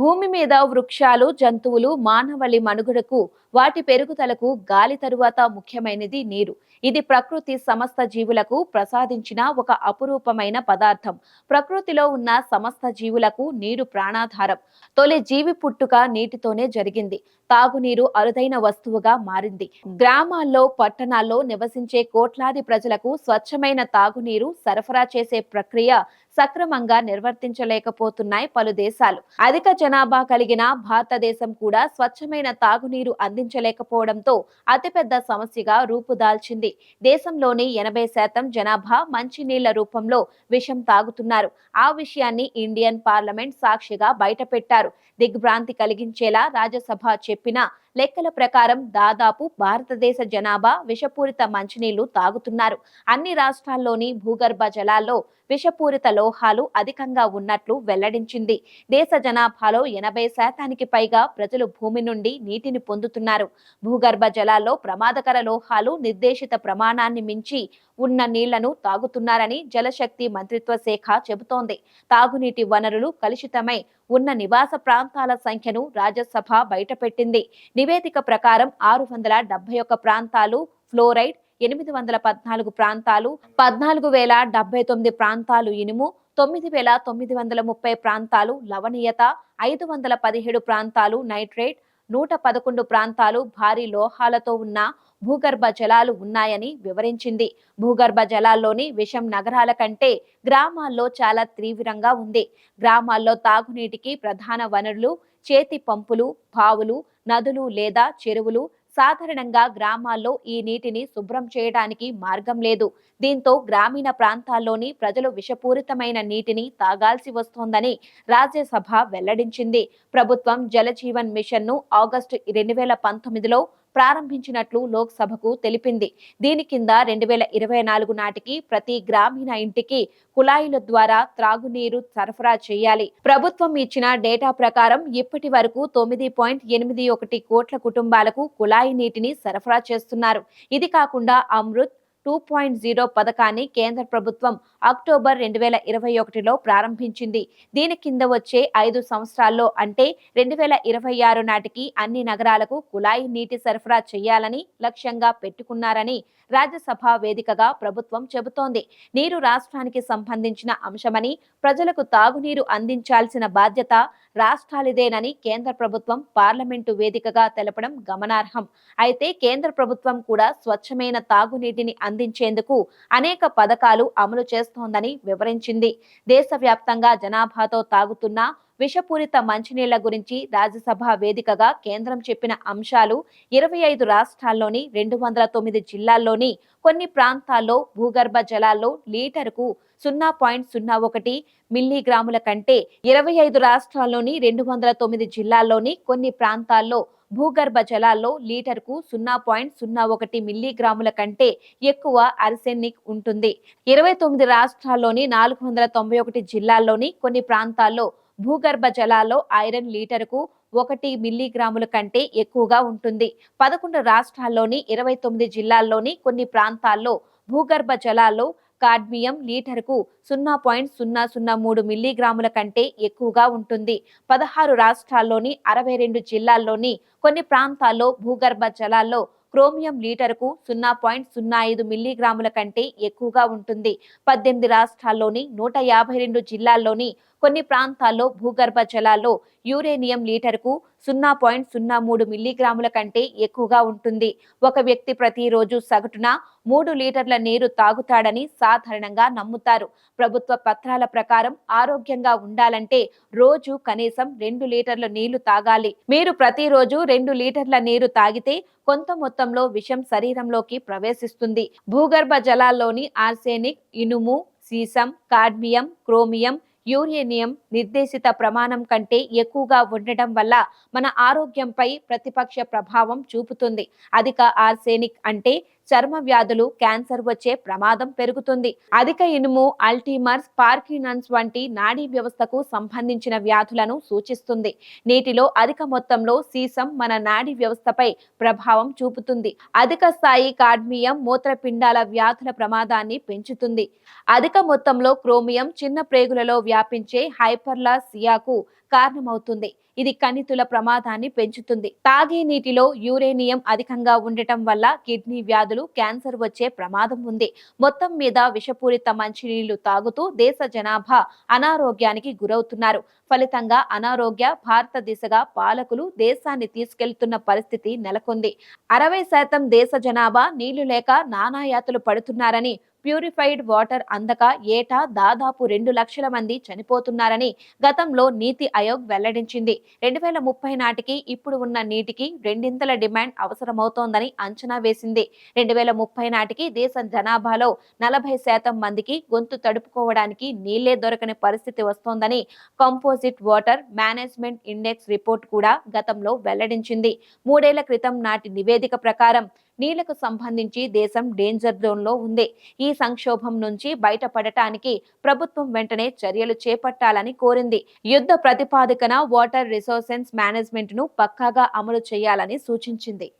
భూమి మీద వృక్షాలు జంతువులు మానవళి మనుగడకు వాటి పెరుగుదలకు గాలి తరువాత ముఖ్యమైనది నీరు. ఇది ప్రకృతి సమస్త జీవులకు ప్రసాదించిన ఒక అపురూపమైన పదార్థం. ప్రకృతిలో ఉన్న సమస్త జీవులకు నీరు ప్రాణాధారం. తొలి జీవి పుట్టుక నీటితోనే జరిగింది. తాగునీరు అరుదైన వస్తువుగా మారింది. గ్రామాల్లో పట్టణాల్లో నివసించే కోట్లాది ప్రజలకు స్వచ్ఛమైన తాగునీరు సరఫరా చేసే ప్రక్రియ సక్రమంగా నిర్వర్తించలేకపోతున్నాయి పలు దేశాలు. అధిక జనాభా కలిగిన భారతదేశం కూడా స్వచ్ఛమైన తాగునీరు అందించలేకపోవడంతో అతిపెద్ద సమస్యగా రూపుదాల్చింది. దేశంలోని ఎనభై శాతం జనాభా మంచినీళ్ళ రూపంలో విషం తాగుతున్నారు. ఆ విషయాన్ని ఇండియన్ పార్లమెంట్ సాక్షిగా బయటపెట్టారు. దిగ్భ్రాంతి కలిగించేలా రాజ్యసభ చెప్పిన లెక్కల ప్రకారం దాదాపు భారతదేశ జనాభా విషపూరిత మంచినీళ్ళు తాగుతున్నారు. అన్ని రాష్ట్రాల్లోని భూగర్భ జలాల్లో విషపూరిత లోహాలు అధికంగా ఉన్నట్లు వెల్లడించింది. దేశ జనాభాలో ఎనభై శాతానికి పైగా ప్రజలు భూమి నుండి నీటిని పొందుతున్నారు. భూగర్భ జలాల్లో ప్రమాదకర లోహాలు నిర్దేశిత ప్రమాణాన్ని మించి ఉన్న నీళ్ళను తాగుతున్నారని జలశక్తి మంత్రిత్వ శాఖ చెబుతోంది. తాగునీటి వనరులు కలుషితమై ఉన్న నివాస ప్రాంతాల సంఖ్యను రాజ్యసభ బయటపెట్టింది. నివేదిక ప్రకారం ఆరు వందల డెబ్బై ఒక్క ప్రాంతాలు ఫ్లోరైడ్ ఎనిమిది వందల పద్నాలుగు ప్రాంతాలు పద్నాలుగు వేల డెబ్బై తొమ్మిది ప్రాంతాలు ఇనుము తొమ్మిది వేల తొమ్మిది వందల ముప్పై ప్రాంతాలు లవణీయత ఐదు వందల పదిహేడు ప్రాంతాలు నైట్రేట్ నూట పదకొండు ప్రాంతాలు భారీ లోహాలతో ఉన్న భూగర్భ జలాలు ఉన్నాయని వివరించింది. భూగర్భ జలాల్లోని విషం నగరాల కంటే గ్రామాల్లో చాలా తీవ్రంగా ఉంది. గ్రామాల్లో తాగునీటికి ప్రధాన వనరులు చేతి పంపులు బావులు నదులు లేదా చెరువులు. సాధారణంగా గ్రామాల్లో ఈ నీటిని శుభ్రం చేయడానికి మార్గం లేదు. దీంతో గ్రామీణ ప్రాంతాల్లోని ప్రజలు విషపూరితమైన నీటిని తాగాల్సి వస్తోందని రాజ్యసభ వెల్లడించింది. ప్రభుత్వం జలజీవన్ మిషన్ను ఆగస్టు రెండు వేల పంతొమ్మిదిలో ప్రారంభించినట్లు లోక్సభకు తెలిపింది. దీని కింద రెండు వేల ఇరవై నాలుగు నాటికి ప్రతి గ్రామీణ ఇంటికి కుళాయిల ద్వారా త్రాగునీరు సరఫరా చేయాలి. ప్రభుత్వం ఇచ్చిన డేటా ప్రకారం ఇప్పటి వరకు తొమ్మిది పాయింట్ ఎనిమిది ఒకటి కోట్ల కుటుంబాలకు కుళాయి నీటిని సరఫరా చేస్తున్నారు. ఇది కాకుండా అమృత్ టూ పాయింట్ జీరో పథకాన్ని కేంద్ర ప్రభుత్వం అక్టోబర్ రెండు వేల ఇరవై ఒకటిలో ప్రారంభించింది. దీని కింద వచ్చే ఐదు సంవత్సరాల్లో అంటే రెండు వేల ఇరవై ఆరు నాటికి అన్ని నగరాలకు కుళాయి నీటి సరఫరా చేయాలని లక్ష్యంగా పెట్టుకున్నారని రాజ్యసభ వేదికగా ప్రభుత్వం చెబుతోంది. నీరు రాష్ట్రానికి సంబంధించిన అంశమని ప్రజలకు తాగునీరు అందించాల్సిన బాధ్యత రాష్ట్రాలిదేనని కేంద్ర ప్రభుత్వం పార్లమెంటు వేదికగా తెలపడం గమనార్హం. అయితే కేంద్ర ప్రభుత్వం కూడా స్వచ్ఛమైన తాగునీటిని అందించేందుకు అనేక పథకాలు అమలు చేస్తోందని వివరించింది. దేశవ్యాప్తంగా జనాభాతో తాగుతున్న విషపూరిత మంచినీళ్ళ గురించి రాజ్యసభ వేదికగా కేంద్రం చెప్పిన అంశాలు ఇరవై ఐదు రాష్ట్రాల్లోని రెండు వందల తొమ్మిది జిల్లాల్లోని కొన్ని ప్రాంతాల్లో భూగర్భ జలాల్లో లీటరుకు సున్నా పాయింట్ సున్నా ఒకటి మిల్లీగ్రాముల కంటే ఇరవై ఐదు రాష్ట్రాల్లోని రెండు వందల తొమ్మిది జిల్లాల్లోని కొన్ని ప్రాంతాల్లో భూగర్భ జలాల్లో లీటర్కు సున్నా పాయింట్ సున్నా ఒకటి మిల్లీగ్రాముల కంటే ఎక్కువ అర్సెనిక్ ఉంటుంది. ఇరవై తొమ్మిది రాష్ట్రాల్లోని నాలుగు వందల తొంభై ఒకటి జిల్లాల్లోని కొన్ని ప్రాంతాల్లో భూగర్భ జలాల్లో ఐరన్ లీటరుకు ఒకటి మిల్లీగ్రాముల కంటే ఎక్కువగా ఉంటుంది. పదకొండు రాష్ట్రాల్లోని ఇరవై తొమ్మిది జిల్లాల్లోని కొన్ని ప్రాంతాల్లో భూగర్భ జలాల్లో కాడ్మియం లీటర్కు సున్నా పాయింట్ సున్నా సున్నా మూడు మిల్లీగ్రాముల కంటే ఎక్కువగా ఉంటుంది. పదహారు రాష్ట్రాల్లోని అరవై రెండు జిల్లాల్లోని కొన్ని ప్రాంతాల్లో భూగర్భ జలాల్లో క్రోమియం లీటర్కు సున్నా పాయింట్ సున్నా ఐదు మిల్లీగ్రాముల కంటే ఎక్కువగా ఉంటుంది. పద్దెనిమిది రాష్ట్రాల్లోని నూట యాభై రెండు జిల్లాల్లోని కొన్ని ప్రాంతాల్లో భూగర్భ జలాల్లో యూరేనియం లీటర్కు సున్నా పాయింట్ సున్నా మూడు మిల్లీగ్రాముల కంటే ఎక్కువగా ఉంటుంది. ఒక వ్యక్తి ప్రతిరోజు సగటున మూడు లీటర్ల నీరు తాగుతాడని సాధారణంగా నమ్ముతారు. ప్రభుత్వ పత్రాల ప్రకారం ఆరోగ్యంగా ఉండాలంటే రోజు కనీసం రెండు లీటర్ల నీళ్ళు తాగాలి. మీరు ప్రతిరోజు రెండు లీటర్ల నీరు తాగితే కొంత మొత్తంలో విషం శరీరంలోకి ప్రవేశిస్తుంది. భూగర్భ జలాల్లోని ఆర్సేనిక్ ఇనుము సీసం కాడ్మియం క్రోమియం యూరేనియం నిర్దేశిత ప్రమాణం కంటే ఎక్కువగా ఉండటం వల్ల మన ఆరోగ్యంపై ప్రతిపక్ష ప్రభావం చూపుతుంది. అధిక ఆర్సేనిక్ అంటే చర్మ వ్యాధులు క్యాన్సర్ వచ్చే ప్రమాదం పెరుగుతుంది. అధిక ఇనుము అల్టీమర్స్ పార్కినన్స్ వంటి నాడీ వ్యవస్థకు సంబంధించిన వ్యాధులను సూచిస్తుంది. నీటిలో అధిక మొత్తంలో సీసం మన నాడీ వ్యవస్థపై ప్రభావం చూపుతుంది. అధిక స్థాయి కాడ్మియం మూత్రపిండాల వ్యాధుల ప్రమాదాన్ని పెంచుతుంది. అధిక మొత్తంలో క్రోమియం చిన్న ప్రేగులలో వ్యాపించే హైపర్లా సియాకు కారణమవుతుంది. ఇది కణితుల ప్రమాదాన్ని పెంచుతుంది. తాగే నీటిలో యూరేనియం అధికంగా ఉండటం వల్ల కిడ్నీ వ్యాధులు క్యాన్సర్ వచ్చే ప్రమాదం ఉంది. మొత్తం మీద విషపూరిత మంచినీళ్ళు తాగుతూ దేశ జనాభా అనారోగ్యానికి గురవుతున్నారు. ఫలితంగా అనారోగ్య భారత దిశగా పాలకులు దేశాన్ని తీసుకెళ్తున్న పరిస్థితి నెలకొంది. అరవై శాతం దేశ జనాభా నీళ్ళు లేక నానాయాతలు పడుతున్నారని ప్యూరిఫైడ్ వాటర్ అందక ఏటా దాదాపు రెండు లక్షల మంది చనిపోతున్నారని గతంలో నీతి ఆయోగ్ వెల్లడించింది. రెండు వేల ముప్పై నాటికి ఇప్పుడు ఉన్న నీటికి రెండింతల డిమాండ్ అవసరమవుతోందని అంచనా వేసింది. రెండు వేల ముప్పై నాటికి దేశ జనాభాలో నలభై శాతం మందికి గొంతు తడుపుకోవడానికి నీళ్ళే దొరకని పరిస్థితి వస్తోందని composite water management index report కూడా గతంలో వెల్లడించింది. మూడేళ్ళ క్రితం నాటి నివేదిక ప్రకారం నీళ్ళకు సంబంధించి దేశం డేంజర్ జోన్లో ఉంది. ఈ సంక్షోభం నుంచి బయటపడటానికి ప్రభుత్వం వెంటనే చర్యలు చేపట్టాలని కోరింది. యుద్ధ ప్రతిపాదికన వాటర్ రిసోర్సెన్స్ మేనేజ్మెంట్ను పక్కాగా అమలు చేయాలని సూచించింది.